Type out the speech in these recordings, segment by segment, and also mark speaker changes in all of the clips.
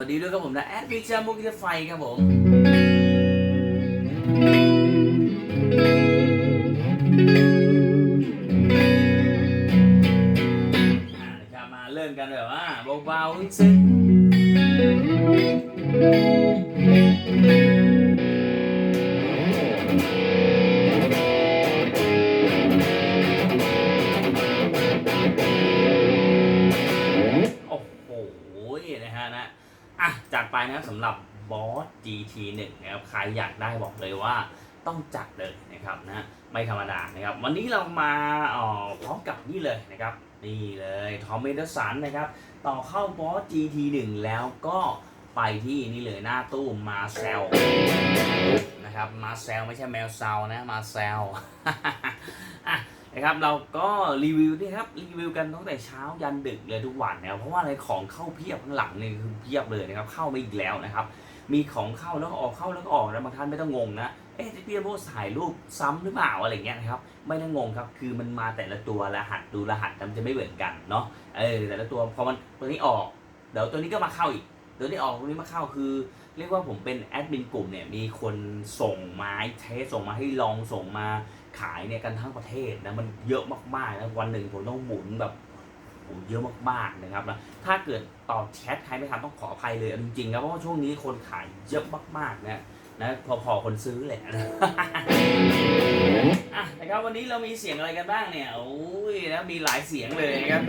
Speaker 1: สวัสดีด้วยครับผมนะแอดมิชามุกิไฟครับผมอ่านะครับมาเริ่มกันแบบว่าเบาๆซึ้งโอ้โหนะฮะนะ อะจัดไปนะครับสำหรับบอส GT1 นะครับใครอยากได้บอกเลยว่าต้องจัดเลยนะครับนะไม่ธรรมดานะครับ วันนี้เรามาออพร้อมกับนี่เลยนะครับ นี่เลยทอมเมดสันนะครับ ต่อเข้าบอส GT1 แล้วก็ไปที่นี่เลยหน้าตู้มาเซลนะครับมาเซลไม่ใช่แมวเซลนะมาเซลอะ นะครับเราก็รีวิวนี่ครับรีวิวกันตั้งแต่เช้ายันดึกเลยทุกวันนะครับเพราะว่าอะไรของเข้าเพียบข้างหลังเนี่คือเพียบเลยนะครับเข้ามาอีกแล้วนะครับ มีของเข้าแล้วก็ออกเข้าแล้วก็ออกแล้วบางท่านไม่ต้องงงนะเอ๊ะที่พี่โบถ่ายรูปซ้ำหรือเปล่าอะไรเงี้ยนะครับไม่ต้องงงครับคือมันมาแต่ละตัวรหัสดูรหัสมันจะไม่เหมือนกันเนาะเออแต่ละตัวพอมันตัวนี้ออกเดี๋ยวตัวนี้ก็มาเข้าอีก ตัวนี้ออกตัวนี้มาเข้าคือ เรียกว่าผมเป็นแอดมินกลุ่มเนี่ยมีคนส่งมาเทสส่งมาให้ลองส่งมาขายเนี่ยกันทั้งประเทศนะมันเยอะมากๆนะวันหนึ่งผมต้องหมุนแบบโอ้เยอะมากๆนะครับแล้วถ้าเกิดตอบแชทใครไม่ทันต้องขออภัยเลยจริงๆครับเพราะว่าช่วงนี้คนขายเยอะมากๆนะนะพอๆคนซื้อแหละอะนะครับวันนี้เรามีเสียงอะไรกันบ้างเนี่ยโอ้ยนะมีหลายเสียงเลยนะครับ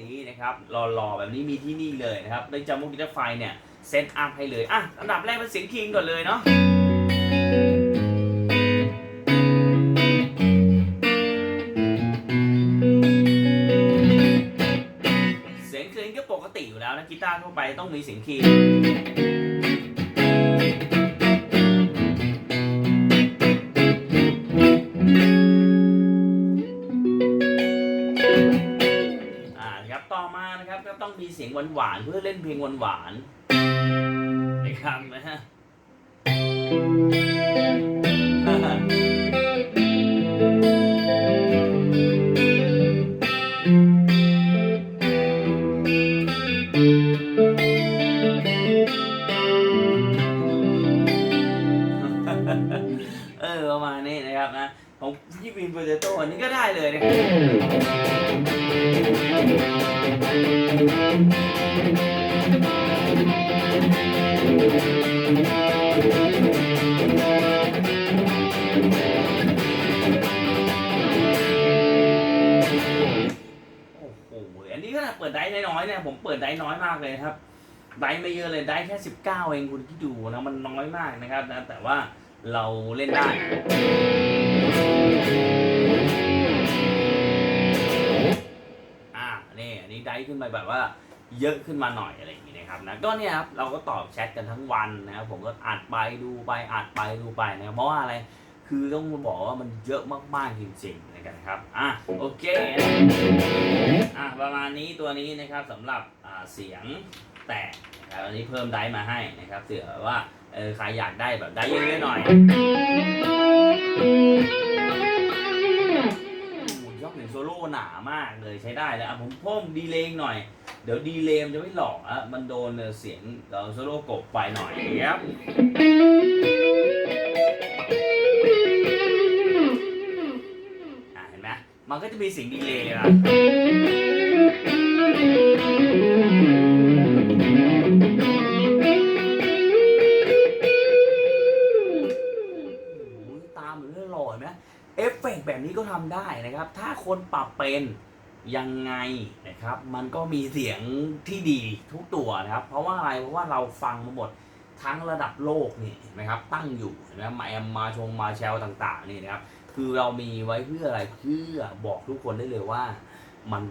Speaker 1: นี้นะครับหล่อๆแบบนี้มีที่นี่เลยนะครับในจามุกิตาร์ไฟเนี่ยเซตอัพให้เลยอะอันดับแรกเป็นเสียงคิงก่อนเลยเนาะเสียงคิงก็ปกติอยู่แล้วนะกีตาร์ทั่วไปต้องมีเสียงคิง นะครับ ต่อมานะครับก็ต้องมีเสียงหวานๆเพื่อเล่นเพลงหวานๆนะครับนะฮะ ก็ได้เลยนะครับโอ้โหอันนี้ก็เปิดได้น้อยๆเนี่ยผมเปิดได้น้อยมากเลยครับได้ไม่เยอะเลยได้แค่19เองคุณที่ดูนะมันน้อยมากนะครับนะแต่ว่าเราเล่นได้ ได้ขึ้นมาแบบว่าเยอะขึ้นมาหน่อยอะไรอย่างงี้นะครับนะก็เนี่ยครับเราก็ตอบแชทกันทั้งวันนะครับผมก็อัดไปดูไปอัดไปดูไปนะครับเพราะว่าอะไรคือต้องบอกว่ามันเยอะมากๆจริงๆนะครับอะโอเคอะประมาณนี้ตัวนี้นะครับสำหรับเสียงแตกนะครับอันนี้เพิ่มไดร์มาให้นะครับเผื่อว่าเออใครอยากได้แบบไดร์เยอะๆหน่อย โซโล่หนามากเลยใช้ได้แล้วอะผมเพิ่มดีเลย์หน่อย เดี๋ยวดีเลย์จะไม่หลอกอะมันโดนเสียงโซโล่กบไปหน่อยครับอะเห็นไหมมันก็จะมีเสียงดีเลย์นะี้ก็ทำได้นะครับ ถ้าคนปรับเป็นยังไงนะครับ มันก็มีเสียงที่ดีทุกตัวนะครับ เพราะว่าอะไรเพราะว่าเราฟังมาหมดทั้งระดับโลกนี่นไหมครับ ตั้งอยู่เห็นไหมมาแอมมาชงมาแชลต่าง ๆ นี่นะครับ คือเรามีไว้เพื่ออะไรเพื่อบอกทุกคนได้เลยว่ามัน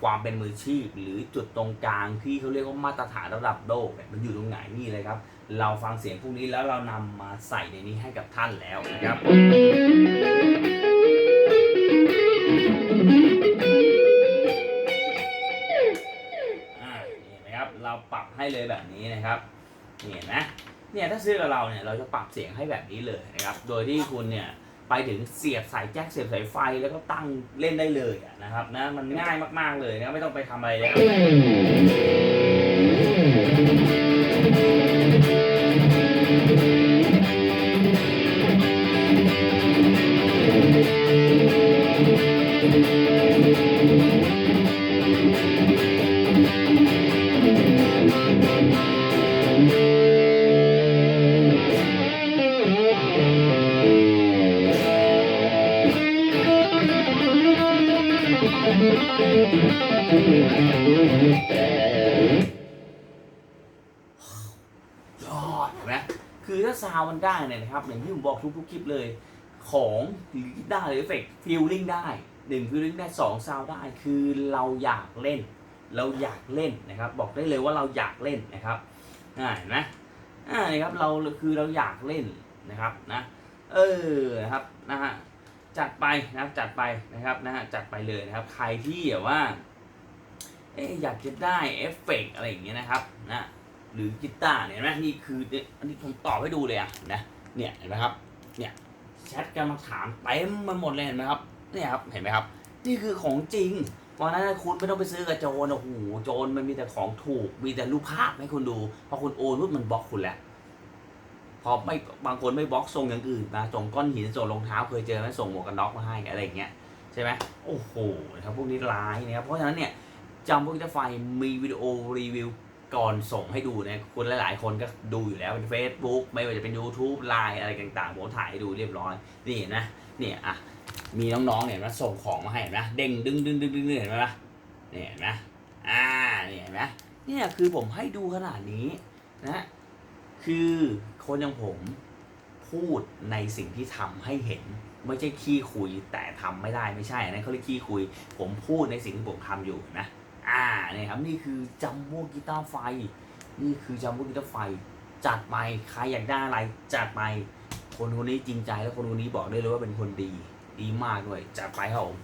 Speaker 1: ความเป็นมืออาชีพ หรือจุดตรงกลางที่เขาเรียกว่ามาตรฐานระดับโลกเนี่ยมันอยู่ตรงไหนนี่เลยครับ เราฟังเสียงพวกนี้แล้วเรานำมาใส่ในนี้ให้กับท่านแล้วนะครับ ให้เลยแบบนี้นะครับนี่เห็นไหมเนี่ยถ้าซื้อกับเราเนี่ยเราจะปรับเสียงให้แบบนี้เลยนะครับ โดยที่คุณเนี่ยไปถึงเสียบสายแจ็คเสียบสายไฟแล้วก็ตั้งเล่นได้เลยนะครับนะมันง่ายมากๆเลยนะไม่ต้องไปทำอะไรเลย ยอดนไหมคือถ้าซาวมันได้เนี่ยนะครับ อย่างที่ผมบอกทุกๆคลิปเลย ของได้หรือเอฟเฟกต์ฟิลลิ่งได้หนึ่งฟิลลิ่งได้สองซาวได้คือเราอยากเล่น เราอยากเล่นนะครับ บอกได้เลยว่าเราอยากเล่นนะครับอ่าเห็นไหมอ่านี่ครับเราคือเราอยากเล่นนะครับนะ เออนะครับนะฮะ จัดไปนะครับจัดไปนะครับนะฮะจัดไปเลยนะครับ ใครที่แบบว่าเอ๊อยากจะได้เอฟเฟกต์อะไรอย่างเงี้ยนะครับนะหรือกีตาร์เนี่ยนไหมนี่คือเนี่ยอันนี้ผมตอบให้ดูเลยอะนะเนี่ยเห็นไหมครับเนี่ยแชทกันมาถามเต็มไปหมดเลยเห็นไหมครับเนี่ยครับเห็นไหมครับ นี่คือของจริงวันนั้นคุณไม่ต้องไปซื้อกับโจรโอ้โหโจรมันมีแต่ของถูกมีแต่รูปภาพให้คุณดูพอคุณโอนปุ๊บมันบล็อกคุณแหละ อไม่บางคนไม่บล็อกส่งอย่างอื่นมาส่งก้อนหินส่งรองเท้าเคยเจอไหมส่งหมวกกันน็อกมาให้อะไรอย่างเงี้ยใช่ไหมโอ้โหนะครับพวกนี้ร้ายนะครับเพราะฉะนั้นเนี่ยจำพวกกิตาร์ไฟมีวิดีโอรีวิวก่อนส่งให้ดูนะคุณหลาย ๆ คนก็ดูอยู่แล้วเป็น Facebook ไม่ว่าจะเป็น YouTube ไลน์อะไรต่างๆผมถ่ายให้ดูเรียบร้อย นี่เห็นะเนี่ยอะมีน้อง ๆ เนี่ยมาส่งของมาให้เห็นไหมเด้งดึงดึงดึงดึงเห็นไหมล่ะเนี่ยเห็นไหมอ่าเนี่ยเห็นไหมเนี่ยคือผมให้ดูขนาดนี้นะ คือคนอย่างผมพูดในสิ่งที่ทำให้เห็น ไม่ใช่ขี้คุยแต่ทำไม่ได้ไม่ใช่นนั้นเขาเรียกขี้คุย ผมพูดในสิ่งที่ผมทำอยู่นะ อ่าเนี่ยครับนี่คือจัมโบ้กีตาร์ไฟ นี่คือจัมโบ้กีตาร์ไฟ จัดไปใครอยากได้อะไรจัดไปคนคนนี้จริงใจแล้วคนคนนี้บอกได้เลยว่าเป็นคนดี ดีมากด้วยจัดไปครับผม